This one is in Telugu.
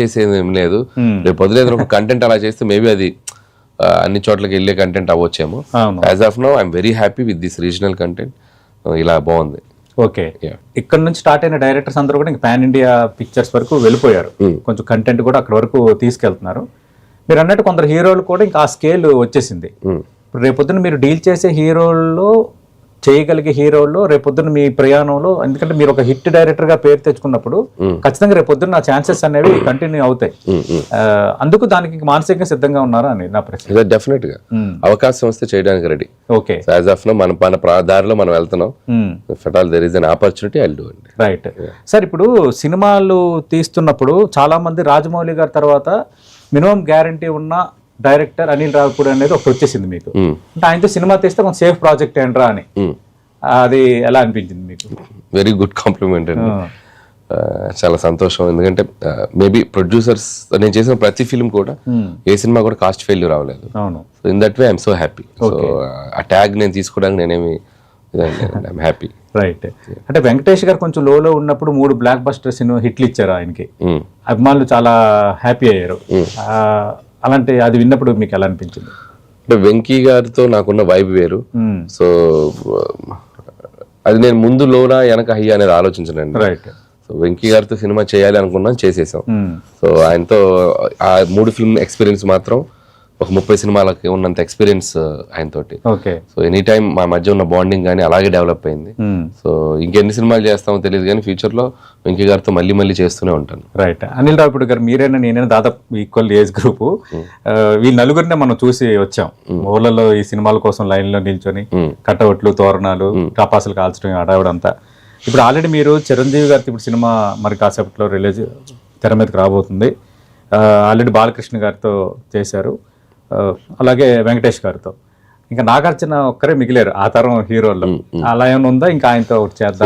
చేసేది ఏం లేదు రేపు వదిలేదు ఒక కంటెంట్ అలా చేస్తే మేబీ అది అన్ని చోట్లకి వెళ్ళే content అవ్వచ్చేమో. As of now I'm very happy with this regional content ఇలా బాగుంది. ఓకే. ఇక్కడ నుంచి స్టార్ట్ అయిన డైరెక్టర్స్ అందరూ కూడా ఇంకా పాన్ ఇండియా పిక్చర్స్ వరకు వెళ్ళిపోయారు. కొంచెం కంటెంట్ కూడా అక్కడ వరకు తీసుకెళ్తున్నారు. మీరు అన్నట్టు కొందరు హీరోలు కూడా ఇంకా ఆ స్కేల్ వచ్చేసింది. Hmm. ఇప్పుడు రేపొద్దున మీరు డీల్ చేసే హీరోల్లో చేయగలిగే హీరోల్లో రేపొద్దున మీ ప్రయాణంలో ఎందుకంటే మీరు ఒక హిట్ డైరెక్టర్గా పేరు తెచ్చుకున్నప్పుడు ఖచ్చితంగా రేపొద్దున ఆ ఛాన్సెస్ అనేవి కంటిన్యూ అవుతాయి. అందుకు దానికి మానసికంగా సిద్ధంగా ఉన్నారా అని నా ప్రశ్న. డెఫినెట్గా. అవకాశం వస్తే చేయడానికి ready okay. As of now మన మన దారిలో మనం వెళ్తున్నాం. ఫెటాల్ there is an opportunity I do right sir ఇప్పుడు సినిమాలు తీస్తున్నప్పుడు చాలా మంది రాజమౌళి గారి తర్వాత మినిమం గ్యారంటీ ఉన్న డైరెక్టర్ అనిల్ రావుపూడి అనేది ఒకటి వచ్చేసింది మీకు. అంటే ఆయనతో సినిమా తీస్తే కొంచెం సేఫ్ ప్రాజెక్ట్ ఏంట్రా అని. అది ఎలా అనిపించింది మీకు? వెరీ గుడ్ కాంప్లిమెంట్ అండి. చాలా సంతోషం. ఎందుకంటే మేబీ ప్రొడ్యూసర్స్ నేను చేసిన ప్రతి ఫిల్మ్ కూడా. ఏ సినిమా కూడా కాస్ట్ ఫెయిల్యూర్ అవ్వలేదు అవును. So in that way I'm so happy so ఆ ట్యాగ్ నేను తీసుకోవడానికి నేనేమి ఐఎమ్ హ్యాపీ రైట్ అంటే వెంకటేష్ గారు కొంచెం లోలో ఉన్నప్పుడు మూడు బ్లాక్ బస్టర్ సినిమా హిట్లు ఇచ్చారు ఆయనకి. అభిమానులు చాలా హ్యాపీ అయ్యారు. అలాంటి అది విన్నప్పుడు మీకు ఎలా అనిపించింది? అంటే వెంకీ గారితో నాకున్న వైబ్ వేరు. Hmm. సో అది నేను ముందు లోనా వెనక హయ్యా అనేది ఆలోచించనండి రైట్ సో వెంకీ గారితో సినిమా చేయాలి అనుకున్నాం చేసేసాం. Hmm. సో ఆయనతో ఆ మూడు ఫిల్మ్ ఎక్స్పీరియన్స్ మాత్రం ఒక ముప్పై సినిమాలకి ఉన్నంత ఎక్స్పీరియన్స్ ఆయనతోటి. ఓకే. సో ఎనీ టైం మా మధ్య ఉన్న బాండింగ్ కానీ అలాగే డెవలప్ అయింది. Hmm. సో ఇంకెన్ని సినిమాలు చేస్తామో తెలియదు కానీ ఫ్యూచర్లో వెంకీ గారితో మళ్ళీ మళ్ళీ చేస్తూనే ఉంటాను. రైట్ అనిల్ రావుపూడి గారు మీరైనా నేనైనా దాదాపు ఈక్వల్ ఏజ్ గ్రూప్ వీళ్ళ నలుగురినే మనం చూసి వచ్చాం. ఊళ్ళలో ఈ సినిమాల కోసం లైన్లో నిల్చొని కట్టవట్లు తోరణాలు టపాసులు కాల్చడం అడవడం అంతా. ఇప్పుడు ఆల్రెడీ మీరు చిరంజీవి గారితో ఇప్పుడు సినిమా మరి కాసేపట్లో రిలీజ్ తెర మీదకి రాబోతుంది. ఆల్రెడీ బాలకృష్ణ గారితో చేశారు. అలాగే వెంకటేష్ గారితో. ఇంకా నాగార్జున ఒక్కరే మిగిలేరు ఆ తరం హీరోల్లో. అలా ఏమైనా ఉందా? ఇంకా ఆయనతో ఒకటి చేద్దాం.